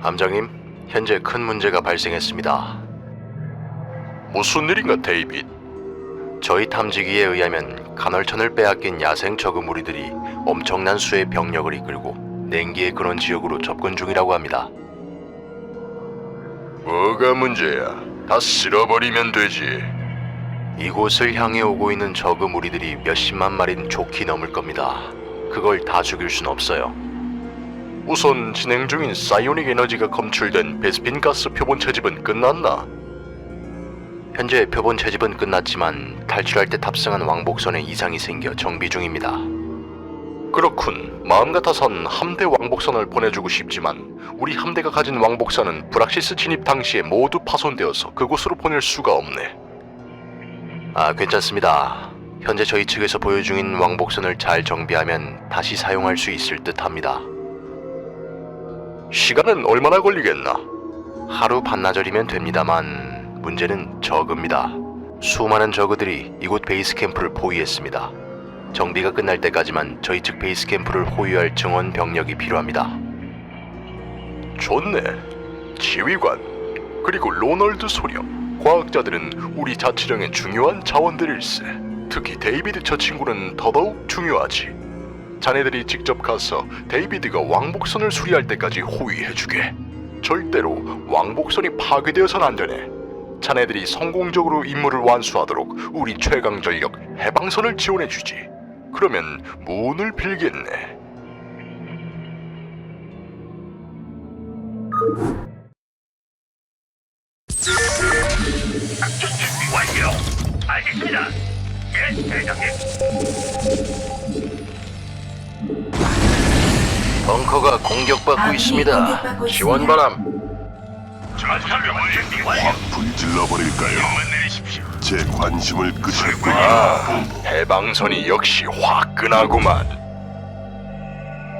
함장님, 현재 큰 문제가 발생했습니다. 무슨 일인가, 데이빗? 저희 탐지기에 의하면 간헐천을 빼앗긴 야생 저그 무리들이 엄청난 수의 병력을 이끌고 냉기의 그런 지역으로 접근 중이라고 합니다. 뭐가 문제야? 다 쓸어버리면 되지. 이곳을 향해 오고 있는 저그 무리들이 몇십만 마리는 좋게 넘을 겁니다. 그걸 다 죽일 순 없어요. 우선 진행 중인 사이오닉 에너지가 검출된 베스핀 가스 표본 채집은 끝났나? 현재 표본 채집은 끝났지만 탈출할 때 탑승한 왕복선에 이상이 생겨 정비 중입니다. 그렇군. 마음 같아선 함대 왕복선을 보내주고 싶지만 우리 함대가 가진 왕복선은 브락시스 진입 당시에 모두 파손되어서 그곳으로 보낼 수가 없네. 아, 괜찮습니다. 현재 저희 측에서 보유 중인 왕복선을 잘 정비하면 다시 사용할 수 있을 듯 합니다. 시간은 얼마나 걸리겠나? 하루 반나절이면 됩니다만 문제는 저그입니다. 수많은 저그들이 이곳 베이스 캠프를 포위했습니다. 정비가 끝날 때까지만 저희 측 베이스 캠프를 호위할 증원 병력이 필요합니다. 좋네. 지휘관 그리고 로널드 소령 과학자들은 우리 자치령의 중요한 자원들일세. 특히 데이비드 저 친구는 더더욱 중요하지. 자네들이 직접 가서 데이비드가 왕복선을 수리할 때까지 호위해주게. 절대로 왕복선이 파괴되어선 안 되네. 자네들이 성공적으로 임무를 완수하도록 우리 최강 전력 해방선을 지원해주지. 그러면 문을 빌겠네. 완료. 알겠습니다. 예, 대장님. 벙커가 공격받고 있습니다. 공격받고 지원. 바람. 전투를 완료. 불질러 버릴까요? 명만 내리십시오. 제 관심을 끄셨군요. 아, 해방선이 역시 화끈하구만.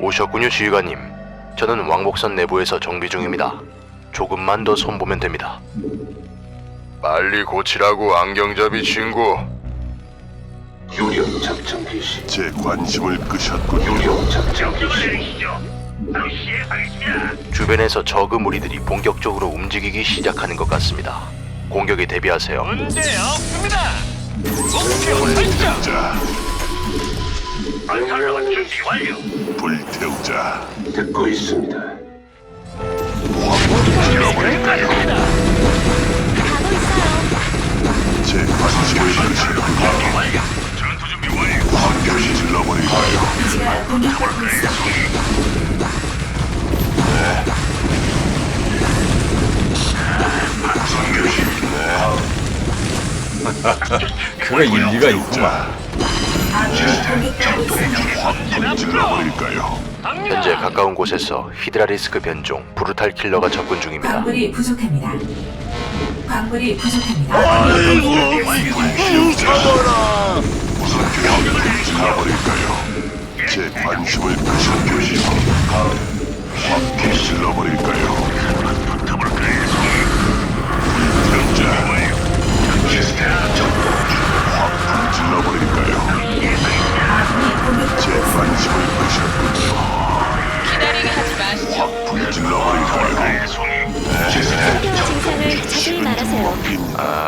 오셨군요, 지휘관님. 저는 왕복선 내부에서 정비 중입니다. 조금만 더 손보면 됩니다. 빨리 고치라고 안경잡이 친구. 유령 작전 개시. 제 관심을 끄셨군요. 유령 작전 명령을 개시. 내리시죠. 바로 시행하겠습니다. 주변에서 저그 무리들이 본격적으로 움직이기 시작하는 것 같습니다. 공격에 대비하세요. 문제 없습니다. 목표 설정. 자, 건설로만 준비 완료. 불태우자. 듣고 있습니다. 제 관심을 끄셨군요. 완료. 버릴까요? 기지가 공격받고 있습니다. 그거 일리가 있구만. 아군이 공격받고 있습니다. 불질러 버릴까요? 현재 가까운 곳에서 히드라리스크 변종 브루탈 킬러가 접근 중입니다. 광물이 부족합니다. 광물이 부족합니다. 불질러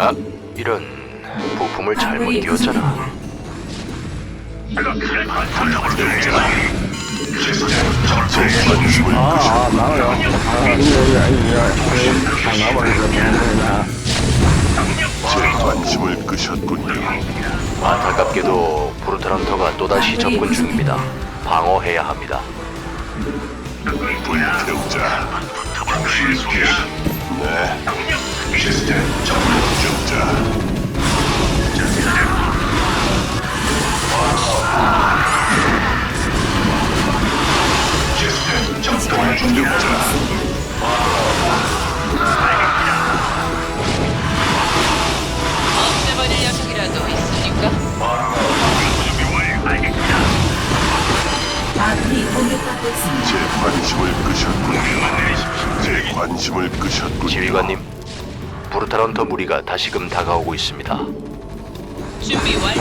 아, 이런 부품을 잘못 광물이 띄웠잖아. 부족합니다. 제 관심을 끄셨군요. 제 관심을 끄셨군요. 안타깝게도 브루탈 헌터가 또다시 접근 중입니다. 방어해야 합니다. 불태우자. 네. 제 관심을 끄셨군요. 제 관심을 끄셨군요. 지휘관님, 브루탈 헌터 무리가 다시금 다가오고 있습니다. 준비 완료.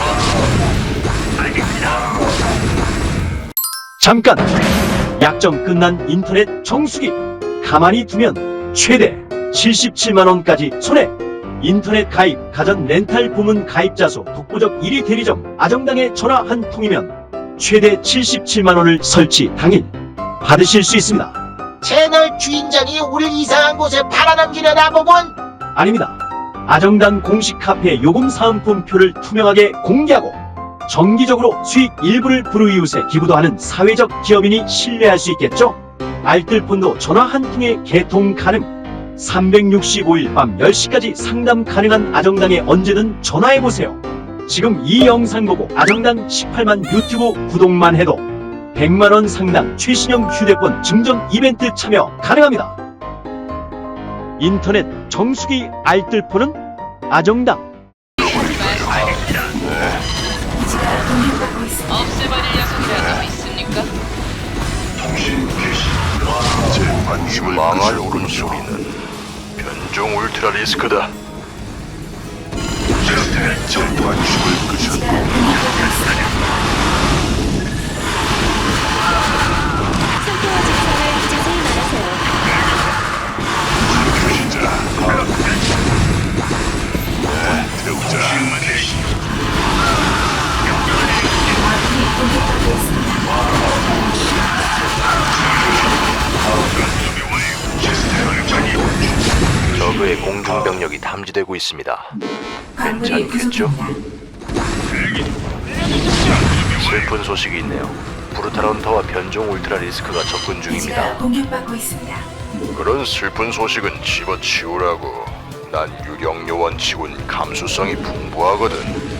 잠깐! 약정 끝난 인터넷 정수기! 가만히 두면 최대 77만 원까지 손해. 인터넷 가입, 가전 렌탈 부문 가입자수 독보적 1위 대리점 아정당에 전화 한 통이면 최대 77만 원을 설치 당일 받으실 수 있습니다. 채널 주인장이 우릴 이상한 곳에 팔아넘기려나 보군. 아닙니다. 아정당 공식 카페 요금 사은품표를 투명하게 공개하고 정기적으로 수익 일부를 불우이웃에 기부도 하는 사회적 기업이니 신뢰할 수 있겠죠? 알뜰폰도 전화 한 통에 개통 가능. 365일 밤 10시까지 상담 가능한 아정당에 언제든 전화해보세요. 지금 이 영상 보고 아정당 18만 유튜브 구독만 해도 100만원 상당 최신형 휴대폰 증정 이벤트 참여 가능합니다. 인터넷 정수기 알뜰폰은 아정당. 없애버릴 있습니까? 제 관심을 망할 끄셨군요. 울음소리는 변종 울트라 리스크다. 제 관심을 끄셨. 기지가 공격받고 공중 병력이 탐지되고 있습니다. 괜찮겠죠? 부족합니다. 슬픈 소식이 있네요. 브루타런터와 변종 울트라 리스크가 접근 중입니다. 공격받고 있습니다. 그런 슬픈 소식은 집어치우라고. 난 유령 요원 치곤 감수성이 풍부하거든.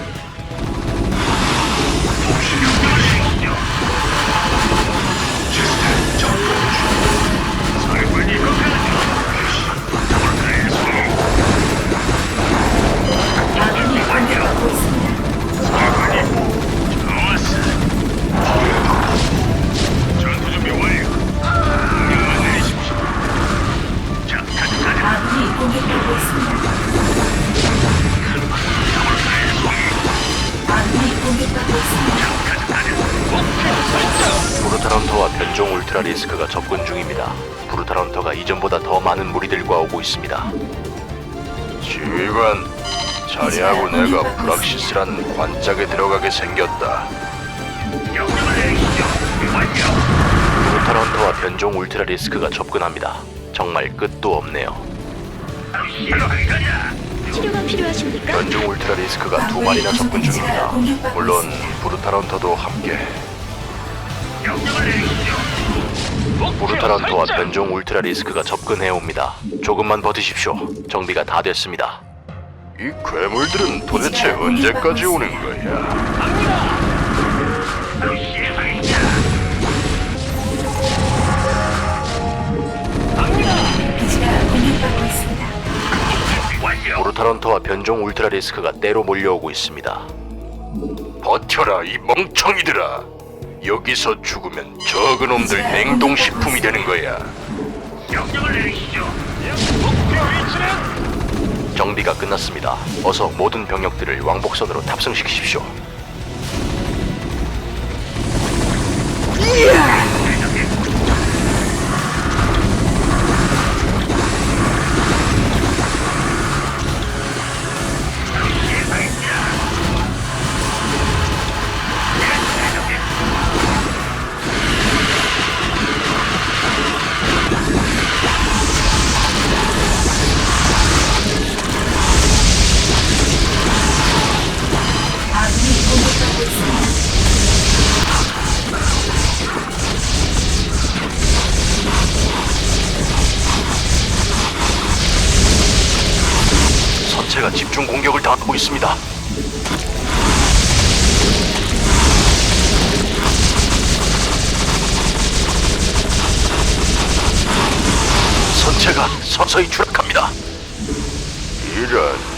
리스크가 접근 중입니다. 브루타런터가 이전보다 더 많은 무리들과 오고 있습니다. 지휘관, 자네하고 내가 브락시스란 관짝에 들어가게 생겼다. 브루타런터와 변종 울트라 리스크가 접근합니다. 정말 끝도 없네요. 치료가 필요하십니까? 변종 울트라 리스크가 두 마리나 접근 중입니다. 물론 브루타런터도 함께. 명령을 내리시죠. 브루타런터와 변종 울트라 리스크가 접근해 옵니다. 조금만 버티십시오. 정비가 다 됐습니다. 이 괴물들은 도대체 언제까지 오는 거야? 기지가 공격받고 있습니다. 브루타런터와 변종 울트라 리스크가 때로 몰려오고 있습니다. 버텨라 이 멍청이들아. 여기서 죽으면 적은 놈들 냉동식품이 되는 거야. 명령을 내리시죠. 정비가 끝났습니다. 어서 모든 병력들을 왕복선으로 탑승시키십시오. 아군 집중 공격을 당하고 있습니다. 선체가 서서히 추락합니다. 이런